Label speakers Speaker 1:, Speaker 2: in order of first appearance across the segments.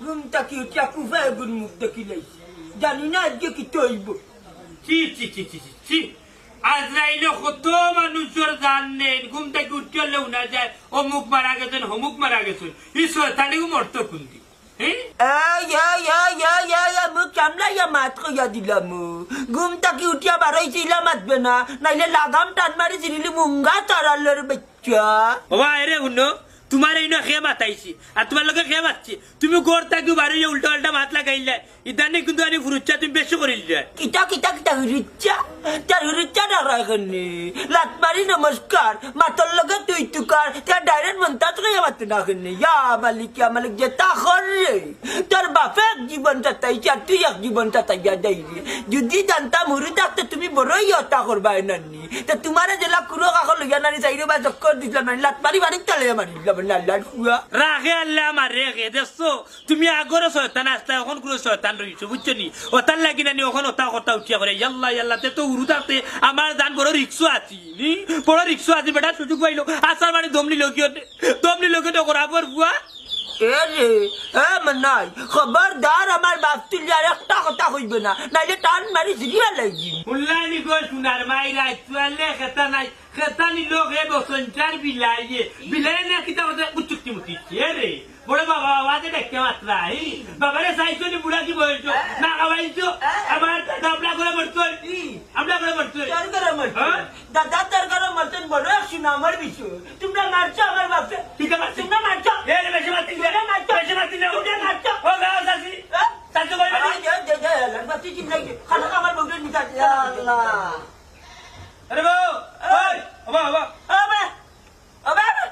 Speaker 1: রুমটা কি হচ্ছে কুফা এগুন মুখ দেখি লাইছি জানি না আজকে কি তৈব
Speaker 2: চি চি চি চি চি আজরাইলে কত মানুষের জান নেই ঘুম থেকে উঠতে হলে উনা যায় অমুক মারা গেছেন অমুক মারা গেছেন ঈশ্বর তাহলে মরত কুন্দি
Speaker 1: লাগাম টান মারি মুঙ্গা তারালের বাচ্চা
Speaker 2: বাবা এরে শুনো তোমার এই খেয়ে মাতাইছি আর তোমার লোকে খেয়ে মাতছি তুমি গোর থাকি বাড়ি উল্টা উল্টা মাত লাগাইলে, ইদানি কিন্তু আনি ফুরুচ্ছা তুমি বেশি করিলে
Speaker 1: কিতা কিতা কিতা হুরিচ্ছা তার হুরিচ্ছা ডারা এখানে লাত মারি নমস্কার। মাতর তুই তুকার। তার ডাইরেক্ট মন্তা না ইয়া মালিক ইয়া মালিক যে তা রে তোর বাপে এক জীবন তাতাইছে আর তুই এক জীবন তাতাইয়া রে যদি জানতাম হুরি থাকতে তুমি বড়ই হত্যা করবা নানি তা তোমার জেলা কুড়ো কাকর লইয়া নানি চাইরে বা চক্কর দিছিলাম নানি। লাত মারি বাড়ি তালে
Speaker 2: তুমি আগরে শয়তান আসতে এখন কোনো শয়তান রয়েছো বুঝছ নি লাগি নানি ওখন ওতা কথা উঠিয়া করে ইয়াল্লা ইয়াল্লা তে তো উরু থাকতে আমার দান বড় রিক্সো আছি নি আছে বেটা সুযোগ পাইলো আসার মানে দমনি লোকিয়তে দমনি লোকিয়তে করাবর বুয়া
Speaker 1: এ মনাই খবরদার আমার বাপ তুলি আর একটা কথা কইবে না, নাইলে টান মারি জিরিয়া লাগি
Speaker 2: মুল্লানি গো মাই মাইরা চুয়ালে খেতা নাই। খেতা নি লোক হে বিলাই বিলাই না কিতা কথা উচ্চুক্তি মুতিছে রে। বড় বাবা আওয়াজে দেখতে মাত্রা হি? বাবারে সাইছো নি বুড়া কি বলছো? না খাওয়াইছো? আমার দাবলা করে মরতো আমরা করে মরতো
Speaker 1: তার করে
Speaker 2: হ্যাঁ?
Speaker 1: দাদা তার করে মারছেন বড় শুনা আমার বিষয়। তোমরা মারছো আমার বাপে।
Speaker 2: ঠিক আছে
Speaker 1: তোমরা মারছো।
Speaker 2: এ বেশি মারতি
Speaker 1: তোমরা মারছো।
Speaker 2: বেশি মারতি না
Speaker 1: তোমরা মারছো
Speaker 2: ও গাও সাসি
Speaker 1: হ্যাঁ?
Speaker 2: সাসু কই
Speaker 1: আরে, দে, দে, দে, লাগবাতি চিন্তা কি? খানা খাবার বউকে নিতে আসছে।
Speaker 2: আরে বউ ওই ওবা ওবা
Speaker 1: আবে, আবে, আবে।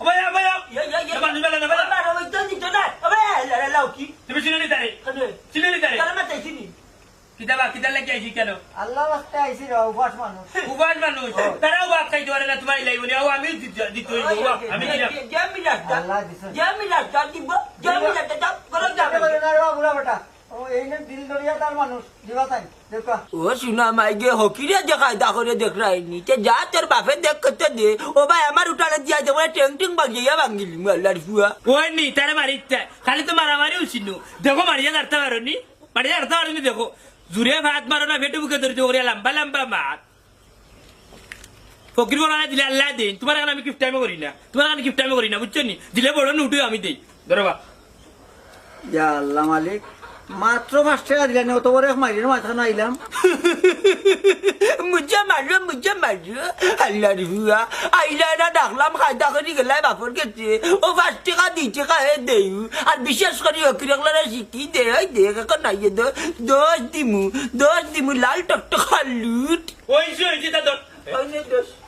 Speaker 2: ওবা ওবা
Speaker 1: ইয়ে, ইয়ে, ইয়ে।
Speaker 2: না বানু না বানু
Speaker 1: আবে, আবে, তো নিতো না। আবে, লালা, লাও কি?
Speaker 2: তুমি চিনে নি তারে
Speaker 1: খানে।
Speaker 2: চিনে নি তারে
Speaker 1: তারা মাতাইছি নি?
Speaker 2: কিতাবা কিতা লাগি আইছি কেন
Speaker 3: আল্লাহ রাস্তে আইসি রে উপাস মানুষ
Speaker 2: উবান মানুষ তারাও বাপ খাইতে পারে না তোমার লাইব নি ও আমি দিতে হইব আমি
Speaker 3: আল্লাহ দিছে।
Speaker 1: যে মিলাটা দিব, যে মিলাটা দাও, করো যাবে।
Speaker 3: আপনি বলেন, আরে বেটা ও এই নে দিল দরিয়া তার মানুষ দিবা তাই দেখো।
Speaker 1: শুনা মাইগে হকিরে দেখায় দা করে তে যা তোর বাপে দেখ করতে দে। ও ভাই আমার উঠানে দিয়া দেবো টেং টেং বাগিয়া ভাঙিলি আল্লাহর ফুয়া
Speaker 2: ওই নি তারা মারিতে খালি তো মারামারি উচিত দেখো মারিয়া দাঁড়তে পারো নি? মারিয়া দাঁড়তে পারো দেখো। জুড়ে ভাত মারো না ফেটে বুকে ধরতে ওরে লম্বা লম্বা মাত। ফকির বলা দিলে আল্লাহ দিন তোমার এখানে আমি গিফট টাইমে করি না তোমার এখানে গিফট টাইমে করি না বুঝছ নি দিলে বড় নুটুই আমি দেই ধরো বা
Speaker 3: ইয়া আল্লাহ মালিক মাত্র পাঁচ টাকা দিলেন অত বড় মাইরের মাথা নাইলাম
Speaker 1: মুঝে মারো মুঝে মারো আল্লাহর ফুয়া আইলা না ডাকলাম খাইদা করি গেলাই বাপর গেছে ও পাঁচ টাকা দুই টাকা হে দেই আর বিশেষ করে হকিরগুলো শিখি দে ওই দে এখন নাই দো দোষ দিমু দোষ দিমু লাল টকটক লুট
Speaker 2: ওই যে ওই যে ধর
Speaker 1: ওই দোষ যখন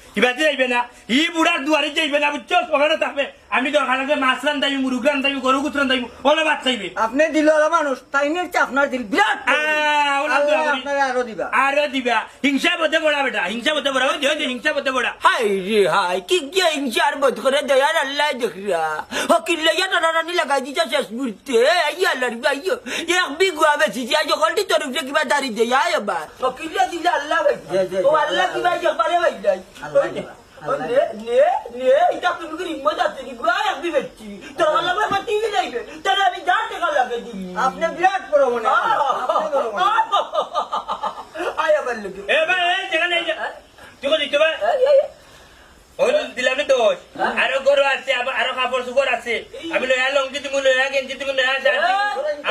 Speaker 2: ইবাতে যাইবে না? ই বুড়ার দুয়ারে যাইবে না বুঝছ? ওখানে থাকবে আমি দরকার লাগে মাছ রান্ধাইবি মুরুগ রান্ধাইবি গরু গুত রান্ধাইবি ওলা ভাত চাইবে।
Speaker 3: আপনি দিল ওলা মানুষ তাই নিয়ে আপনার দিল বিরাট দিবা।
Speaker 2: আরও দিবা। হিংসা বদে বড়া বেটা হিংসা বদে বড়া। দিও হিংসা বদে বড়া।
Speaker 1: হাই জি হাই কি গিয়া হিংসা আর করে দয়ার আল্লাহ দেখরা ও কিল্লে ইয়া রানি লাগাই দিছে শেষ মুহূর্তে। আইয়া লড়বি আইয়ো এক বিগুয়া বেশি যা যখন দি তোর উপরে কিবা দাঁড়িয়ে যায় এবার ও কিল্লে দিলে আল্লাহ ভাই ও আল্লাহ কিবা ভাই নে, নে, নে নে এটা তুমি কি হিম্মত আছে কি? গুয়া এক বেচছি তোর আল্লাহ ভাই মাটি যাইবে তাহলে আমি যা টাকা লাগে দিই
Speaker 3: আপনি বিরাট বড় মনে
Speaker 1: আয় আবার লোকে।
Speaker 2: এ ভাই এই যেখানে এই যে তুই কোন দিতে ভাই? ওই দিলাম না দোষ। আরও গরু আছে আরও কাপড় চোপড় আছে। আমি লয়া লঙ্গি তুমি লয়া গেঞ্জি তুমি লয়া শাড়ি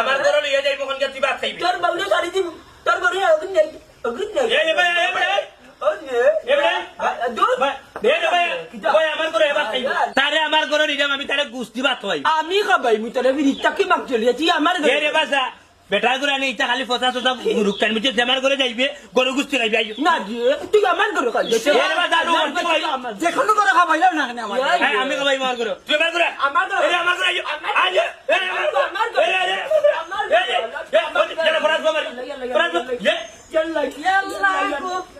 Speaker 2: আমার ঘর লইয়া যাইব কোন তুই ভাত খাইবি?
Speaker 1: তোর বাবুলে শাড়ি দিব। তোর বাবুলে অগুন নেই অগুন নেই।
Speaker 2: যে ভাই এ ভাই ঘরে। তারে আমার ঘরে নিলাম আমি তারে গুস্তি ভাত খাই
Speaker 1: আমি খাবাই মুই তোরে বিরিটা কি মাগ চলি তুই আমার
Speaker 2: এ রে বাসা বেটার করে আনি ইটা খালি ফসা মুরুক টান মিছে আমার ঘরে যাইবে গরু গুস্তি খাইবে আইও
Speaker 1: না দিয়ে তুই আমার ঘরে খাই
Speaker 2: এ রে বাসা খাই
Speaker 3: যে কোনো করে খাবাইলাম না আমার
Speaker 2: আমি খাবাই আমার ঘরে তুই আমার ঘরে
Speaker 1: আমার ঘরে।
Speaker 2: রে, আমার ঘরে এই রে, আমার ঘরে
Speaker 1: আমার ঘরে।
Speaker 2: রে, রে, রে,
Speaker 4: কিটা কিটা করছ
Speaker 2: ওই যে, ওই যে, ওই যে, ওই যে, ওই যে, তাই না, ইয়া গেছে নাকি? তাই না, ইয়া গেছে নাকি?
Speaker 4: তুলো বেটি আগে তুলো ইয়াল্লাহ গো আর বেটা দেখো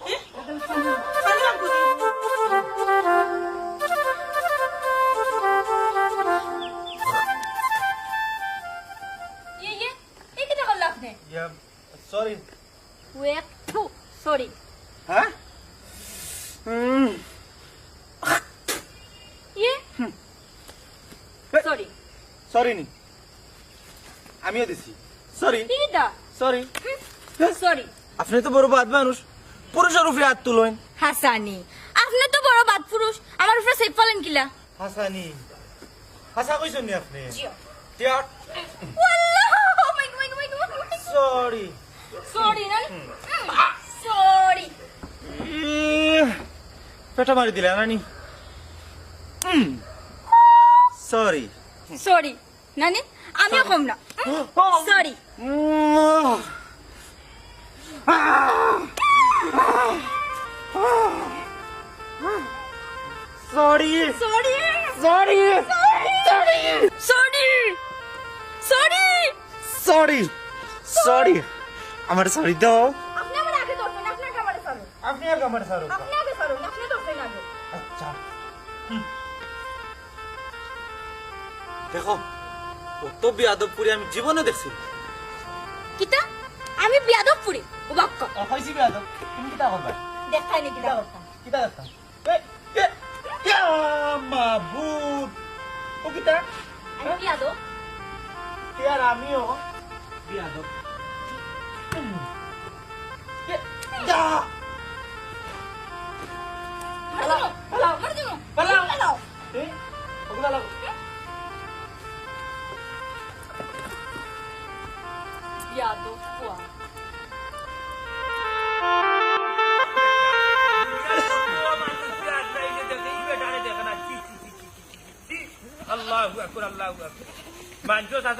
Speaker 3: সরি
Speaker 5: সরি
Speaker 3: আপনি তো বড় বাদ মানুষ। পুরুষের উপরে হাত তুলেন
Speaker 5: হাসানি। আপনি তো বড় বাদ পুরুষ। আমার উপরে সেফ পালেন কিলা?
Speaker 6: হাসানি। হাসা কইছেন নি আপনি? টিয়ার সরি
Speaker 5: সরি না? সরি
Speaker 6: পেটা মারি দিলে নানি সরি
Speaker 5: সরি নানি আমিও কম। না sorry
Speaker 6: sorry
Speaker 5: sorry
Speaker 6: sorry
Speaker 5: sorry sorry
Speaker 6: sorry sorry আমার সরি দাও।
Speaker 5: আপনি আমার আগে ধরবেন আপনার কামারে সরুন।
Speaker 6: আপনি আর আমার সরো
Speaker 5: আপনি আগে সরুন আপনি ধরবেন আগে।
Speaker 6: আচ্ছা। দেখো কত বিয়াদব আমি জীবনে দেখছি।
Speaker 5: কিতা? আমি বিয়াদবপুরি ও বাক্য
Speaker 6: হয়েছি বিয়াদব। তুমি কিতা করবা
Speaker 5: দেখাই নি কিতা করতাম
Speaker 6: কিতা দেখতাম মাবুদ ও কিতা?
Speaker 5: আমি বিয়াদব।
Speaker 6: টিয়ার আমিও বিয়াদব।
Speaker 5: পালাও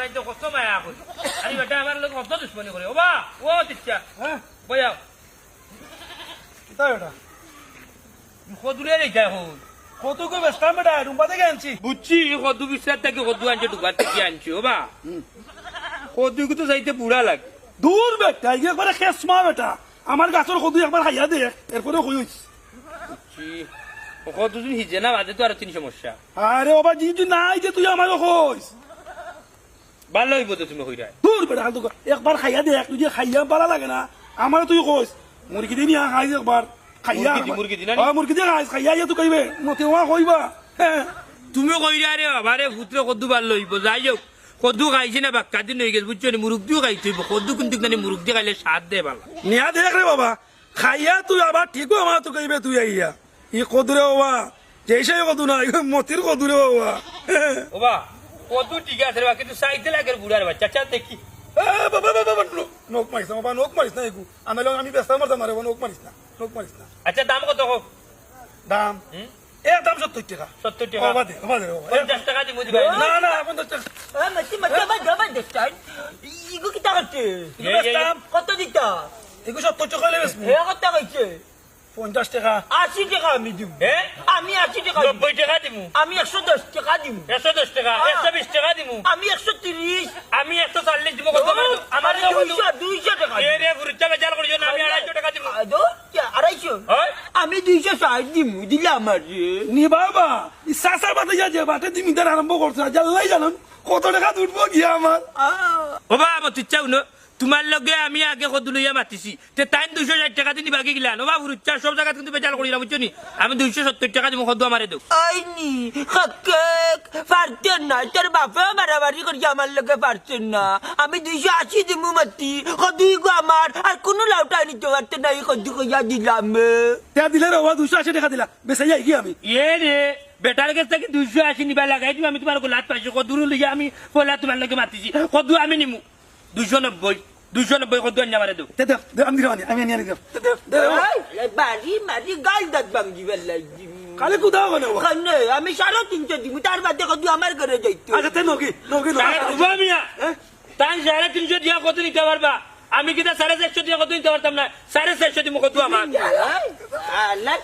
Speaker 2: মানুষ তো কত মায়া করে আরে বেটা আমার লোক কত দুশ্মনী করে। ও ও তিচ্ছা। বয়াও
Speaker 7: কিতা এটা
Speaker 2: কদুরে রে যায় হোক
Speaker 7: কত কই বেস্তাম বেটা রুম্বা থেকে আনছি।
Speaker 2: বুঝছি কদু বিশ্বাস থেকে কদু আনছে ডুবার থেকে আনছে ও বা কদু তো যাইতে বুড়া লাগে।
Speaker 7: দূর বেটা ইয়ে খেসমা বেটা। আমার গাছের কদু একবার খাইয়া দে এরপরে কই হইছে।
Speaker 2: কদু যদি হিজে না বাজে তো আর তিন সমস্যা।
Speaker 7: আরে বাবা জি নাই যে তুই আমার কইস।
Speaker 2: ভালো হইব তো তুমি হইরা
Speaker 7: দূর বেটা হাল একবার খাইয়া দে তুই যে খাইয়া পালা লাগে না। আমার তুই কইস মুরগি দিয়ে নিয়া খাইস একবার। খাইয়া
Speaker 2: মুরগি দি- মুরগি দি না?
Speaker 7: হ্যাঁ, মুরগি দিয়ে খাইস খাইয়া ইয়ে তুই কইবে মতে ওয়া কইবা হ্যাঁ
Speaker 2: তুমি কইরা রে বাবা রে পুত্র কদু ভালো হইব যাই হোক। কদু খাইছে না বাক্কা দিন হয়ে গেছে বুঝছ নি? মুরগ দিও খাইতে হইব। কদু কিন্তু জানি মুরগ দিয়ে খাইলে স্বাদ দে ভালো
Speaker 7: নিয়া দেখ রে বাবা খাইয়া তুই আবার ঠিক আমার তুই কইবে তুই আইয়া। ই কদুরে বাবা যেইসে কদু না মতির কদুরে বাবা হ্যাঁ
Speaker 2: কত টিকা আছে বা কিন্তু সাইতে লাগে বুড়ার বাচ্চা চা দেখি।
Speaker 7: নোক মারিস না বাবা নোক মারিস না এগু। আমি আমি ব্যস্ত মারতাম না নোক মারিস না নোক মারিস না।
Speaker 2: আচ্ছা দাম কত হোক
Speaker 7: দাম? এ দাম সত্তর টাকা।
Speaker 2: সত্তর টাকা?
Speaker 7: বাবা দে
Speaker 2: পঞ্চাশ টাকা দিব দিবে
Speaker 7: না না পঞ্চাশ
Speaker 1: হ্যাঁ, হ্যাঁ? দাম দেখছেন
Speaker 2: ইগু কি টাকা
Speaker 1: কত দিতা?
Speaker 7: এগু সত্তর টাকা লেবেস
Speaker 1: কত টাকা হইছে?
Speaker 7: পঞ্চাশ টাকা।
Speaker 1: Asyik dia kami dim.
Speaker 2: হ্যাঁ
Speaker 1: asyik dia kami.
Speaker 2: নব্বই টাকা দিমু?
Speaker 1: Ami একশো দশ টাকা dim.
Speaker 2: একশো দশ টাকা একশো বিশ টাকা দিমু?
Speaker 1: আমি একশো তিরিশ।
Speaker 2: আমি একশো চল্লিশ দিব কত আমার
Speaker 1: আমার দুইশো টাকা
Speaker 2: না আমি আড়াইশো টাকা দিব
Speaker 1: আড়াইশো? আমি দুইশো ষাট দিমু দিলাম আর
Speaker 7: নি বাবা সাসার বাতে যা যে বাটে দিমিদার আরম্ভ করছে জানলাই জানান কত টাকা উঠবো গিয়া আমার।
Speaker 2: ও বাবা তুই চাও ন তোমার লগে আমি আগে কত লইয়া মাতিছি। তে তাই দুইশো ষাট টাকা দিনি বাকি গিলা। ও বাবু সব জায়গা কিন্তু বেজাল করিলাম বুঝছ নি আমি দুইশো সত্তর টাকা দিব কত আমারে দেও।
Speaker 1: আইনি পারতেন না। তোর বাপে মারামারি করি আমার লোকে পারতেন না। আমি দুইশো আশি দিমু মাতি কদুই গো আমার। আর কোনো লাউটা নিতে পারতেন না এই কদু কইয়া দিলাম।
Speaker 7: তে দিলে রে বাবা দুশো আশি টাকা দিলা। বেসাই যাই কি আমি?
Speaker 2: এ রে বেটার কাছ থেকে দুইশো আশি নিবা লাগাই দিও আমি তোমার লাত পাইছো। কদুর লইয়া আমি পয়লা তোমার লগে মাতিছি। কদু আমি নিমু। দুইশো নব্বই দুইশো নব্বই কদু আনি আমারে দেও
Speaker 7: তে দে দে আমি দিলাম আমি
Speaker 1: বাড়ি মারি গাল দাঁত ভাঙ্গি বেলাই
Speaker 7: কালে।
Speaker 1: ওখানে আমি সাড়ে তিনশো দিমু তার বাদে কদু আমার ঘরে যাইতো
Speaker 7: আচ্ছা তে নকি নকি
Speaker 2: মিয়া তাই সাড়ে তিনশো দিয়া কত নিতে পারবা আমি কিতা সাড়ে চারশো দিয়ে কত দিতে পারতাম না সাড়ে চারশো দিয়ে কত আমার
Speaker 1: আল্লাহ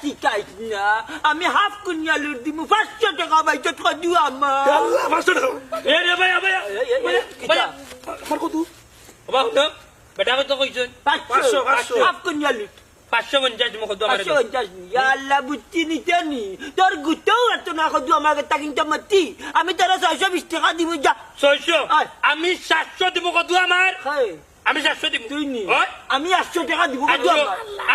Speaker 1: না আমি হাফ কুনিয়া লুট দিমু পাঁচশো টাকা বাইতে কদু আমার
Speaker 7: পাঁচশো টাকা
Speaker 2: এ রে ভাই ভাই
Speaker 7: কত
Speaker 2: বাবা শুনো। বেটা কত কইছেন
Speaker 1: পাঁচশো
Speaker 7: পাঁচশো।
Speaker 1: হাফ কুনিয়া লুট।
Speaker 2: পাঁচশো পঞ্চাশ তুমি
Speaker 1: পাঁচশো পঞ্চাশ। আল্লাহ বুঝছি নিতে নি? তোর গুতেও এত না কদু আমার কাছে কিন্তু মাতি আমি তোরা ছয়শো বিশ টাকা দিব যা।
Speaker 2: ছয়শো। আমি সাতশো দিব কত আমার আমি সাতশো দিব।
Speaker 1: তুই নি আমি আটশো টাকা দিব কদু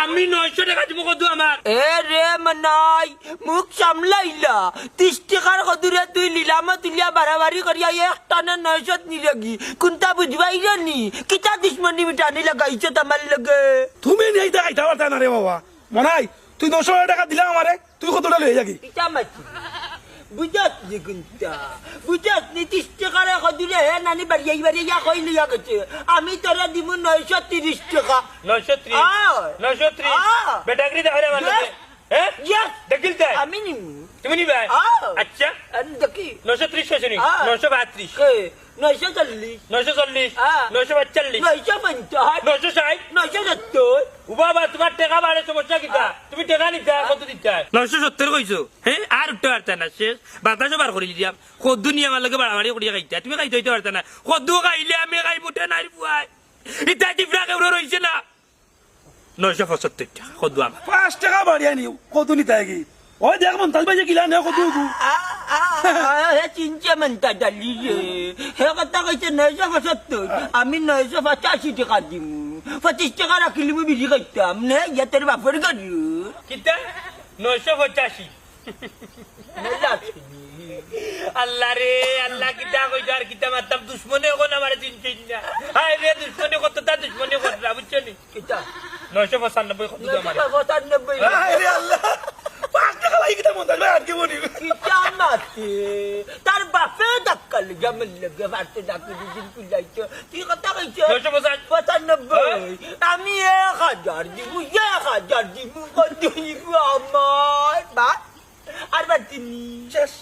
Speaker 2: আমি নয়শো টাকা দিব কত আমার?
Speaker 1: এ রে মনাই মুখ সামলাইলা। ত্রিশ টাকার কদুরে তুই লিলামা তুলিয়া বাড়াবাড়ি করিয়া এক টানে নয়শত নিলগি। কোনটা বুঝবাই নি কিতা দুশ্মনী মিটানি লাগাইছ তোমার লগে?
Speaker 7: তুমি নিয়ে এটা খাইতে পারতা না রে বাবা? মনাই তুই নশো টাকা দিলাম আমারে তুই কতটা লয়ে যাবি?
Speaker 1: কিতা মাছি বুঝাত নি কোনটা বুঝাত নি ত্রিশ টাকার হে নানি বাড়িয়ে বাড়িয়া কই লিয়া গেছে আমি তোরা দিব নয়শ তিরিশ টাকা।
Speaker 2: নয়শো ত্রিশ। নয়শো ত্রিশ বেটাগরি দেখো রে আমার
Speaker 1: Yes.
Speaker 2: লগে। হ্যাঁ দেখিল তাই?
Speaker 1: আমি নিমু।
Speaker 2: তুমি নিবে আচ্ছা।
Speaker 1: দেখি।
Speaker 2: নয়শো ত্রিশ কইছো নি?
Speaker 1: আয়।
Speaker 2: নয়শো বাত্রিশ
Speaker 1: কে নয়শ চল্লিশ।
Speaker 2: নয়শো চল্লিশ। নয়শো পাঁচচল্লিশ
Speaker 1: নয়শ পঞ্চাশ।
Speaker 2: নয়শো ষাট
Speaker 1: নয়শ সত্তর
Speaker 2: বাবা তোমার টাকা বাড়ে সমস্যা কিতা তুমি টাকা নিতা কত দিতা নয়শো সত্তর কইছো? হ্যাঁ আর উঠতে পারতা না শেষ। বাতাসও বার করে দিলাম কদ্দু নিয়ে আমার লগে বাড়াবাড়ি করিয়া খাইতা। তুমি খাইতে হইতে পারতা না। কদ্দু খাইলে আমি খাই বুটে নাই বুয়াই। ইতা টিপরা কেউ রইছে না। নয়শো পঁচাত্তর টাকা কদ্দু আমার।
Speaker 7: পাঁচ টাকা বাড়িয়া নিও কত নিতে কি ওই দেখ মন তাজ বাজে কিলা নেও কত তু
Speaker 1: হে চিনছে মনটা ডালি রে। হে কথা কইছে নয়শ পঁচাত্তর আমি নয়শ পঁচাশি টাকা দিম। পঁচিশ টাকা রাখিলি মই বিক্রি করতাম নে ইয়াতের বাপের গাড়ি।
Speaker 2: কিতা? নয়শো পঁচাশি। আল্লাহ রে আল্লাহ কিতা কইছো আর কিতা মারতাম দুশ্মনে এখন আমার চিনছিস না। হায় রে দুশ্মনে কত তার দুশ্মনে কত বুঝছ নি?
Speaker 1: কিতা?
Speaker 2: নয়শো পঁচানব্বই কত আমার?
Speaker 1: পঁচানব্বই।
Speaker 7: আরে আল্লাহ পাঁচ টাকা মন ভাই আটকে বলি?
Speaker 1: কিতা মাতে তার বাপে ধাক্কা লেগে আমার লেগে বাড়তে ডাকি দিদিন কুলাইছো তুই কথা কইছো?
Speaker 2: নয়শো পঁচাশি।
Speaker 1: পঁচানব্বই। আমি এক হাজার দিব এক হাজার দিব কত
Speaker 7: শেষ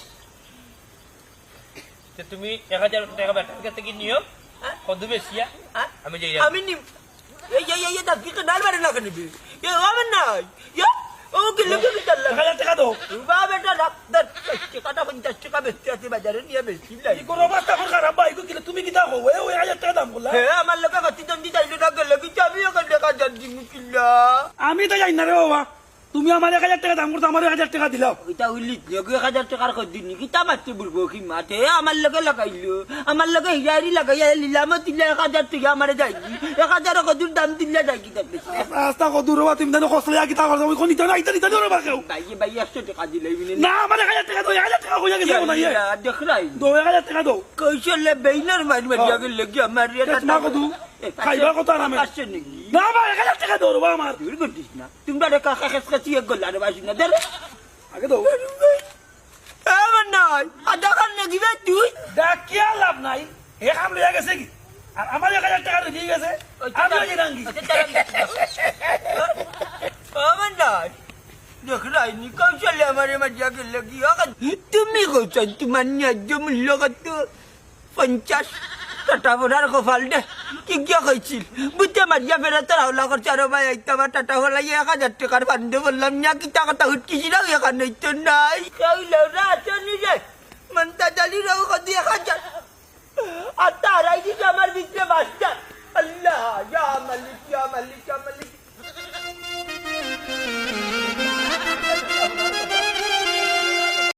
Speaker 2: তুমি এক হাজার টাকা বেটার কাছে কি নিও? কত বেশিয়া আমি যাই
Speaker 1: আমি নি এই এই এই দাকি তো ডাল বাড়ি না নিবি। এ হবে নাই। ইয়া ও কি লোকে কি চাল
Speaker 7: এক হাজার টাকা দাও।
Speaker 1: বা বেটা রাখ দশ টাকাটা পঞ্চাশ টাকা বেচতে আছে বাজারে নিয়ে বেশি লাই
Speaker 7: কি করো অবস্থা এখন খারাপ ভাই কিলা তুমি কিতা হো ওই ওই হাজার টাকা দাম বললা।
Speaker 1: হে আমার লোকে গতি দন্দি চাইলে না গেলে কি টাকা মুকিল্লা
Speaker 7: আমি তো জানি না রে বাবা। তুমি আমার এক হাজার টাকা দাম করতো আমার এক হাজার টাকা দিলাও
Speaker 1: এটা উল্লি যোগে এক হাজার টাকার কদিন নাকি তা মারতে বলব? কি মাঠে আমার লগে লাগাইলো আমার লগে হিয়ারি লাগাইয়া লিলাম দিলে এক হাজার টাকা আমার যাই এক হাজার কদুর দাম দিলে যাই কি তার বেশি।
Speaker 7: রাস্তা কত দূর হবা তুমি জানো কসলে কিতা করছ ওই কোন নিতে না ইতা নিতে না রে কেউ
Speaker 1: বাইয়ে বাইয়ে একশো টাকা দিলে
Speaker 7: না আমার এক হাজার টাকা দাও এক হাজার টাকা কইয়া গেছে ইয়ে
Speaker 1: দেখ রাই।
Speaker 7: দো এক হাজার টাকা দাও।
Speaker 1: কৌশলে বেইনার মারি মারি আগে লেগে আমার
Speaker 7: না কদু। খাইবা
Speaker 1: পাঁচশো নাকি?
Speaker 7: না ভাই এক হাজার টাকা দাও আমার।
Speaker 1: তুই করতিস না। তুমি বারে খেস কাছি এক গল্লা রে বাসি না দেখ
Speaker 7: আগে দাও
Speaker 1: আমার নয় আধা খান নাকি বে তুই।
Speaker 7: ডাকিয়া লাভ নাই। হে কাম লইয়া গেছে কি? আর আমার এক হাজার টাকা দিয়ে গেছে। আমি ওই রাঙ্গি
Speaker 1: আমার নয় দেখ রাইনি কৌশলে আমার মাঝে আগে লেগে তুমি কৌশল তোমার ন্যায্য মূল্য কত? পঞ্চাশ। টাটা বোনার কপাল দে কি কিয়া কইছিল বুঝতে মারিয়া ফেরা তোর হাওলা করছে আরও ভাই আইতে আমার টাটা হলাই এক হাজার টাকার বান্ধে বললাম না কি টাকাটা উঠকিছি না এখানে তো নাই কইলো না চলি রে মনটা জালি রাও কদি এক হাজার আর তারাই দিচ্ছে আমার ভিতরে বাচ্চা আল্লাহ ইয়া মালিক ইয়া মালিক ইয়া মালিক